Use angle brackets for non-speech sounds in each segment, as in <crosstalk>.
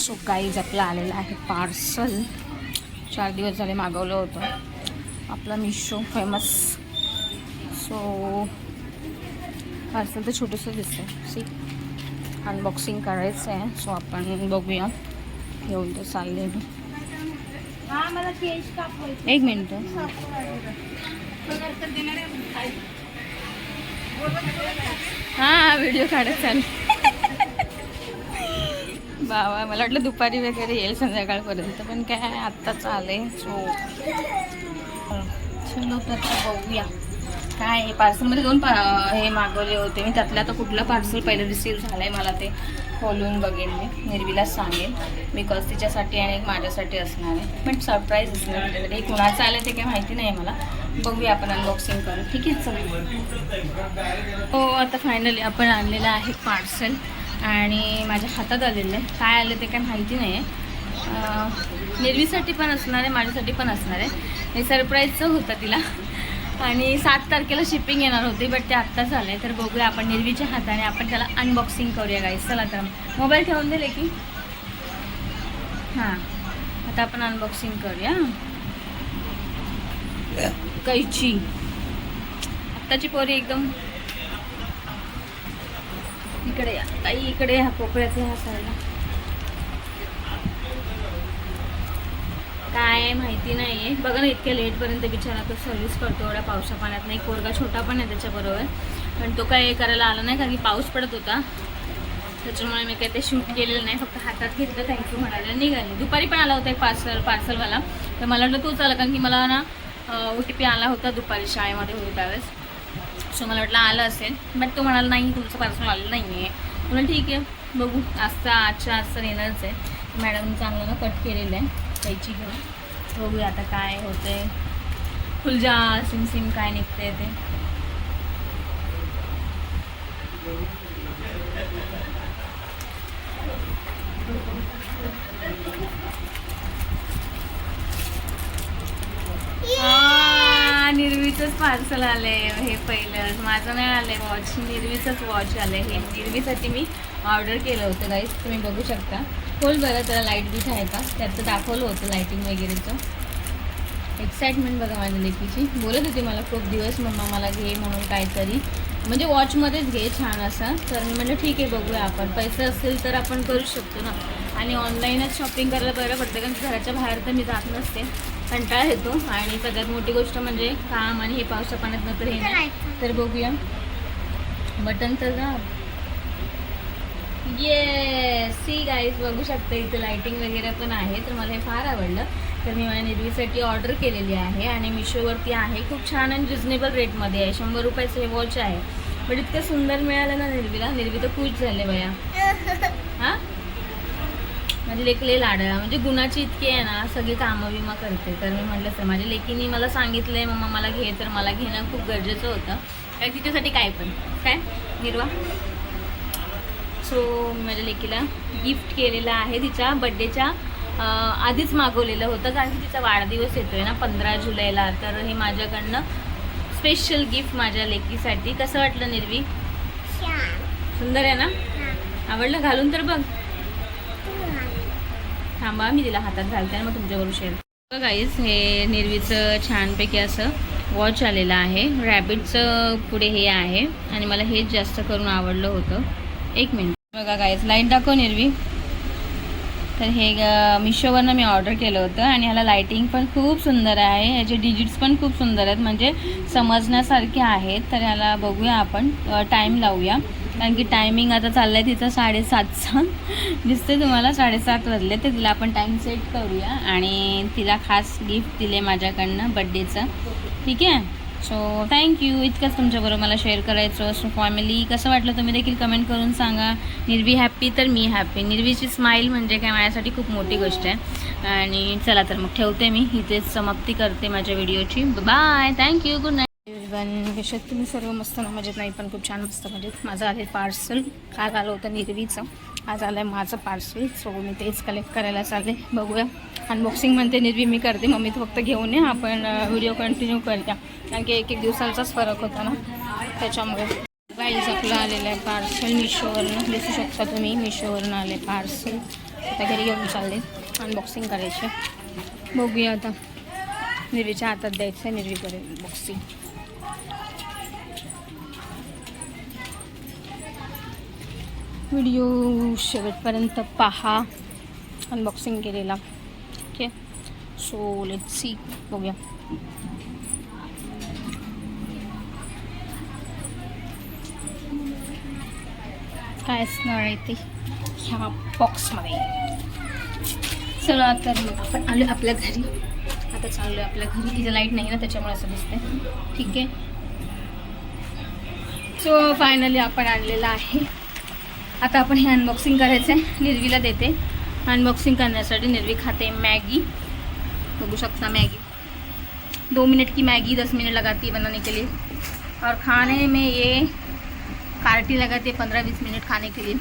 So काहीच आपलं आलेलं आहे पार्सल. चार दिवस झाले मागवलं होतं. आपला मिशो फेमस सो पार्सल तर छोटंसं दिसतं सी अनबॉक्सिंग करायचं आहे सो आपण बघूया. घेऊन तर चालले एक मिनटं. हां व्हिडिओ काढत चालेल. बाबा मला वाटलं दुपारी वगैरे येईल संध्याकाळपर्यंत पण काय आत्ताच आले सो चलो तर आता बघूया. काय पार्सलमध्ये दोन पा हे मागवले होते. मी त्यातलं आता कुठलं पार्सल पहिलं रिसीव्ह झालं आहे मला ते खोलून बघेन मी. निर्वीला सांगेन बिकॉज तिच्यासाठी आणि एक माझ्यासाठी असणार आहे. पण सरप्राईज असणार तिच्यासाठी हे कुणाचं आलं ते काही माहिती नाही मला. बघूया आपण अनबॉक्सिंग करू. ठीक आहे चल. हो आता फायनली आपण आणलेलं आहे पार्सल आणि माझ्या हातात आलेलं आहे. काय आलं ते काय माहिती नाही आहे निर्वीसाठी पण असणार आहे माझ्यासाठी पण असणार आहे. हे सरप्राईजचं होतं तिला. आणि सात तारखेला शिपिंग येणार होती बट ते आत्ताच आलं आहे तर बघूया आपण निर्वीच्या हाताने आपण त्याला अनबॉक्सिंग करूया गाईस चला तर मोबाईल ठेवून दिले की हां. आता आपण अनबॉक्सिंग करूया. कैची. आत्ताची पोरी एकदम इकडे या. ताई इकडे ह्या कोपऱ्याचं ह्या साईडला. काय माहिती नाही आहे बघा ना इतक्या लेटपर्यंत बिचारा तो सर्व्हिस करतो एवढ्या पावसा पाण्यात. नाही पोरगा छोटा पण आहे त्याच्याबरोबर. पण तो काय करायला आला नाही कारण की पाऊस पडत होता. त्याच्यामुळे मी काही ते शूट केलेलं नाही फक्त हातात घेतलं थँक्यू म्हणायला निघाले. दुपारी पण आला होता एक पार्सल पार्सलवाला तर मला वाटलं तोच आला कारण की मला ना ओ टी पी आला होता दुपारी शाळेमध्ये होती त्यावेळेस. सो मला वाटलं आलं असेल बट तो म्हणाला नाही तुमचं पार्सल आलं नाही आहे म्हणून ठीक आहे बघू. आजचा आजच्या आजचा येणारच आहे. मॅडम चांगलं ना कट केलेलं आहे त्याची घेऊन. बघूया आता काय होते फुलजा सिम सिम काय निघते ते. हा पार्सल पार्सल आले हे पहिलं. माझं नाही आलंय वॉच निर्वीचंच वॉच आलं हे. निर्वीसाठी मी ऑर्डर केलं होतं गाईस तुम्ही बघू शकता. खोल बरं त्याला लाइट बीट आहे का? त्याचं दाखवलं होतं लाईटिंग वगैरेचं. एक्साइटमेंट बघा माझ्या लेकीची. बोलत होती मला खूप दिवस मम्मा मला घे म्हणून काहीतरी. म्हणजे वॉचमध्येच घे छान असा. तर मी म्हटलं ठीक आहे बघूया आपण. पैसे असेल तर आपण करू शकतो ना. आणि ऑनलाईनच शॉपिंग करायला बरं पडतं कारण घराच्या बाहेर तर मी जात नसते. कंटाळा येतो. आणि सगळ्यात मोठी गोष्ट म्हणजे काम आणि हे पावसा पाण्यात नंतर हे तर बघूया. बटन तर जा. ये सी गाईज बघू शकता इथं लायटिंग वगैरे पण आहे. तर मला हे फार आवडलं. तर मी माझ्या निर्वीसाठी ऑर्डर केलेली आहे. आणि मिशोवरती आहे. खूप छान आणि रिजनेबल रेटमध्ये आहे. शंभर रुपयाचं हे वॉच आहे. पण इतकं सुंदर मिळालं ना निर्वीला. निर्वी तर खुश झाले बया <laughs> माझी लेक लय लाडा म्हणजे गुणाची इतकी आहे ना सगळी कामं विमा करते. तर मी म्हटलं सर माझ्या लेकीने मला सांगितलं आहे मम्मा मला घे तर मला घेणं खूप गरजेचं होतं. कारण तिच्यासाठी काय पण. काय? निर्वा सो मी माझ्या लेकीला गिफ्ट केलेलं आहे तिच्या बड्डेच्या आधीच मागवलेलं होतं. कारण की तिचा वाढदिवस येतो आहे ना पंधरा जुलैला. तर हे माझ्याकडनं स्पेशल गिफ्ट माझ्या लेकीसाठी. कसं वाटलं निर्वी? सुंदर आहे ना? आवडलं? घालून तर बघ. थांबा मी तिला हातात घालते आणि मग तुमच्याबरोबर शेअर बघा गाईज हे निर्वीचं छानपैकी असं वॉच आलेलं आहे. रॅबिटचं पुढे हे आहे. आणि मला हेच जास्त करून आवडलं होतं. एक मिनिट बघा गाईज लाइट दाखव निर्वी. तर हे मिशोवरनं मी ऑर्डर केलं होतं आणि ह्याला लाईटिंग पण खूप सुंदर आहे. ह्याचे डिजिट्स पण खूप सुंदर आहेत. म्हणजे समजण्यासारखे आहेत. तर ह्याला बघूया आपण. टाईम लावूया. कारण की टायमिंग आता चाललं आहे तिचं साडेसातचा दिसते तुम्हाला साडेसात वाजले तर तिला आपण टाईम सेट करूया. आणि तिला खास गिफ्ट दिले माझ्याकडनं बड्डेचं ठीक आहे? सो थँक्यू इतकंच तुमच्याबरोबर मला शेअर करायचं. सो फॅमिली कसं वाटलं तुम्ही देखील कमेंट करून सांगा. निर्वी हॅप्पी तर मी हॅप्पी निर्वीची स्माईल म्हणजे काय? माझ्यासाठी खूप मोठी गोष्ट आहे. आणि चला तर मग ठेवते मी. इथेच समाप्ती करते माझ्या व्हिडिओची bye thank you good night one तुम्ही सर्व मस्त ना मजेत नाही पण खूप छान मस्त मजेत माझं आले पार्सल काल आलं होतं निरवीचं. आज आलं आहे माझं पार्सल सो मी तेच कलेक्ट करायला चालले. बघूया. अनबॉक्सिंग म्हणते निर्वी मी करते. मम्मी फक्त घेऊन या. आपण व्हिडिओ कंटिन्यू करूया. कारण की एक एक दिवसांचाच फरक होता ना. त्याच्यामुळे. गाईज आपलं आलेलं आहे पार्सल मिशोवरनं. दिसू शकता तुम्ही मिशोवरनं आले पार्सल आता घरी घेऊन चालले. अनबॉक्सिंग करायचे. बघूया आता. निर्वीच्या हातात द्यायचं आहे निर्वी करेल बॉक्सिंग व्हिडिओ शेवटपर्यंत पहा. अनबॉक्सिंग केलेला. ठीक आहे सो लेट सी बघूया. काय असणार आहे ते? ह्या बॉक्समध्ये चला तर मग आपण आलो आपल्या घरी. आता चाललो आहे आपल्या घरी. तिथे लाइट नाही ना त्याच्यामुळे असं दिसतंय. ठीक आहे. सो फायनली आपण आणलेलं आहे. आता आपण हे अनबॉक्सिंग करायचं आहे निर्वीला देते. अनबॉक्सिंग करण्यासाठी निर्वी खाते मैगी. बघू शकता मैगी. दो मिनट की मैगी दस मिनट लगाती है बनाने के लिए. और खाने में ये कार्टी लगाते पंधरा वीस मिनिट खाने के लिए.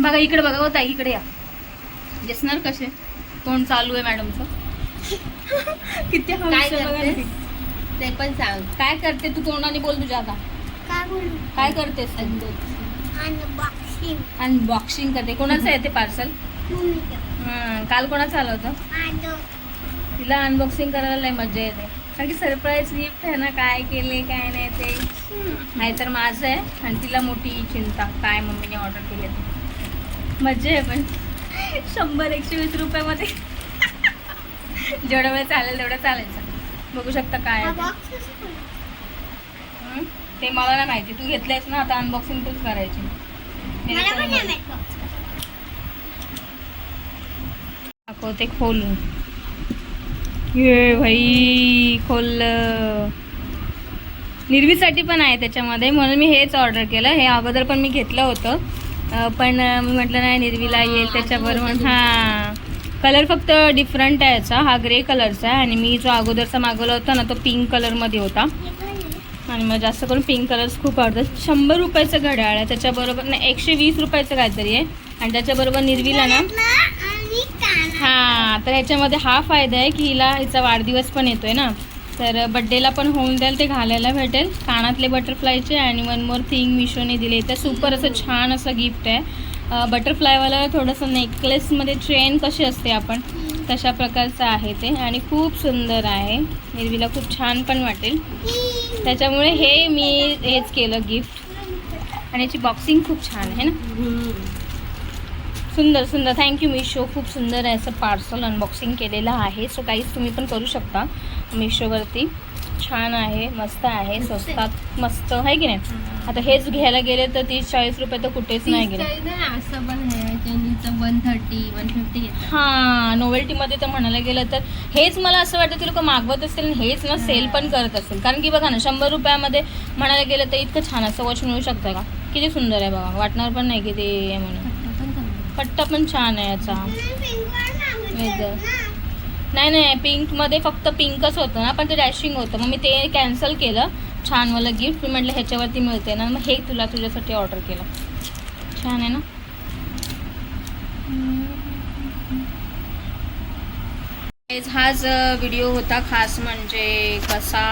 बघा इकडे बघा होता इकडे या. दिसणार कसे? तोंड चालू आहे मॅडमचं. <laughs> किती काय. ते. पण सांग. काय करते तू तोंडाने बोल तुझ्या आता? काय बोलू? काय करतेस? तू अनबॉक्सिंग करते. कोणाचं आहे ते पार्सल काल कोणाचं आलं होतं? तिला अनबॉक्सिंग करायला लय मजा येते. कारण की सरप्राईज गिफ्ट आहे ना काय केले काय नाही ते. नाहीतर माझं आहे आणि तिला मोठी चिंता. काय मम्मीने ऑर्डर केले ते. मजा आहे पण. शंभर एकशे वीस रुपयामध्ये. जेवढा वेळ चालेल तेवढं चालायचं. बघू शकता काय. हं? ते मला नाही माहिती. तू घेतलंयस ना आता अनबॉक्सिंग तूच करायची. दाखवते खोलून. ये भाई खोललं निर्वीसाठी पण आहे त्याच्यामध्ये. म्हणून मी हेच ऑर्डर केलं. हे अगोदर पण मी घेतलं होतं. पण मी म्हटलं नाही निर्वीला येईल त्याच्याबरोबर हां. कलर फक्त डिफरंट आहे याचा. हा ग्रे कलरचा आहे. आणि मी जो अगोदरचा मागवला होता ना तो पिंक कलरमध्ये होता. आणि मला जास्त करून पिंक कलर्स खूप आवडतात. शंभर रुपयाचं घड्याळ आहे. त्याच्याबरोबर नाही एकशे वीस रुपयाचं काहीतरी आहे. आणि त्याच्याबरोबर निर्वीला ना? हां तर ह्याच्यामध्ये हा फायदा आहे की हिला हिचा वाढदिवस पण येतोय ना? तर बड्डेला पण होऊन जाईल ते घालायला भेटेल. कानातले बटरफ्लायचे आणि वन मोर थिंग मिशोने दिले. तर सुपर असं छान असं गिफ्ट आहे. बटरफ्लायवाला थोडंसं नेकलेसमध्ये चेन कशी असते आपण? तशा प्रकारचं आहे ते आणि खूप सुंदर आहे. निर्वीला खूप छान पण वाटेल. त्याच्यामुळे हे मी हेच केलं गिफ्ट आणि याची बॉक्सिंग खूप छान आहे ना? सुंदर सुंदर. थँक्यू मिशो खूप सुंदर आहे असं पार्सल अनबॉक्सिंग केलेलं आहे. सो काहीच तुम्ही पण करू शकता मिशोवरती छान आहे मस्त आहे स्वस्तात मस्त आहे की नाही? आता हेच घ्यायला गेले तर तीस चाळीस रुपये तर कुठेच नाही गेले. असं पण आहे. वन थर्टी वन फिफ्टी हां नोवेल्टीमध्ये तर म्हणायला गेलं तर हेच मला असं वाटतं ते लोक मागवत असतील आणि हेच ना सेल पण करत असतील. कारण की बघा ना शंभर रुपयामध्ये म्हणायला गेलं तर इतकं छान असं वॉच मिळू शकतं का? किती सुंदर आहे बघा. वाटणार पण नाही की ते आहे म्हणून. पट्टा पण छान आहे याचा. नाही नाही पिंकमध्ये फक्त पिंकच होतं ना पण ते डॅशिंग होतं. मग मी ते कॅन्सल केलं. छानवालं गिफ्ट मी म्हटलं ह्याच्यावरती मिळते ना. मग हे तुला तुझ्यासाठी ऑर्डर केलं. छान आहे ना? हाच व्हिडिओ होता खास म्हणजे कसा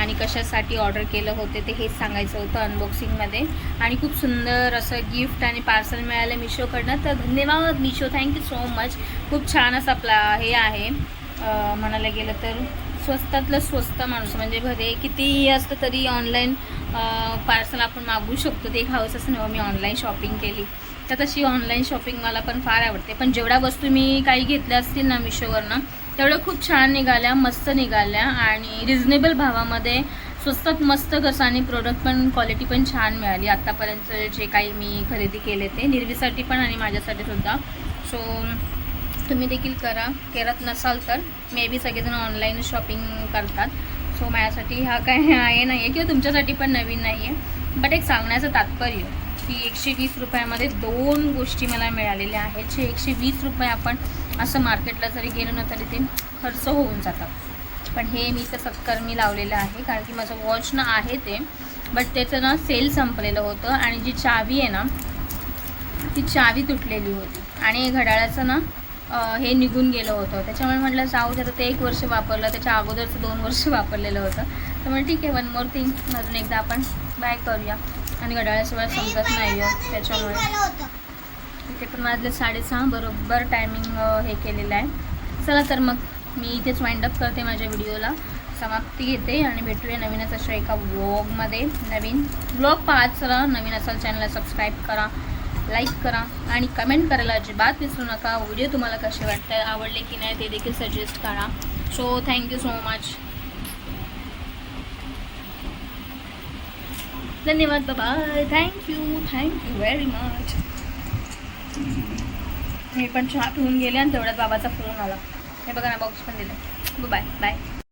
आणि कशासाठी ऑर्डर केलं होते ते हेच सांगायचं होतं अनबॉक्सिंगमध्ये आणि खूप सुंदर असं गिफ्ट आणि पार्सल मिळालं मिशोकडनं. तर धन्यवाद मिशो. थँक्यू सो मच खूप छान असं आपला हे आहे. म्हणायला गेलं तर स्वस्तातलं स्वस्त माणूस म्हणजे भले किती असतं तरी ऑनलाईन पार्सल आपण मागवू शकतो. ते एक हाऊस असं नाही मी ऑनलाईन शॉपिंग केली. तर तशी ऑनलाईन शॉपिंग मला पण फार आवडते. पण जेवढ्या वस्तू मी काही घेतल्या असतील ना मिशोवरनं तेवढ्या खूप छान निघाल्या मस्त निघाल्या. आणि रिजनेबल भावामध्ये स्वस्तात मस्त कसं आणि प्रोडक्ट पण क्वालिटी पण छान मिळाली. आत्तापर्यंत जे काही मी खरेदी केले ते निर्वीसाठी पण आणि माझ्यासाठी सुद्धा. सो तुम्ही देखील करा. करत नसाल तर. मे बी सगळेजण ऑनलाईन शॉपिंग करतात. सो माझ्यासाठी हा काय आहे नाही आहे किंवा तुमच्यासाठी पण नवीन नाही आहे बट एक सांगण्याचं तात्पर्य की एकशे वीस रुपयामध्ये दोन गोष्टी मला मिळालेल्या आहेत. जे एकशे वीस रुपये आपण असं मार्केटला जरी गेलो ना तरी ते खर्च होऊन जातात. पण हे मी तर सत्कर्मी लावलेलं आहे कारण की माझं वॉच ना आहे ते. बट त्याचं ना सेल संपलेलं होतं. आणि जी चावी आहे ना ती चावी तुटलेली होती. आणि घड्याळाचं ना हे निघून गेलं होतं. त्याच्यामुळे म्हटलं जाऊ दे ते एक वर्ष वापरलं त्याच्या अगोदरचं दोन वर्ष वापरलेलं होतं. तर म्हटलं ठीक आहे वन मोर थिंग अजून एकदा आपण बाय करूया. आणि घड्याळाशिवाय समजत नाही त्याच्यामुळे. इथे पण वाजले साडेसहा. बरोबर टायमिंग हे केलेलं आहे. चला तर मग मी इथेच वाइंड अप करते माझ्या व्हिडिओला समाप्ती घेते आणि भेटूया नवीनच अशा एका व्लॉगमध्ये नवीन व्लॉग पाहत चला. नवीन असाल चॅनलला सबस्क्राईब करा. लाईक करा आणि कमेंट करायला अजिबात विसरू नका. व्हिडिओ तुम्हाला कसे वाटतं आवडले की नाही ते देखील सजेस्ट करा. So thank you so much धन्यवाद bye thank you thank you very much मी पण चहा पिऊन गेले आणि तेवढ्यात बाबाचा फोन आला. हे बघा ना बॉक्स पण दिलं. Bye bye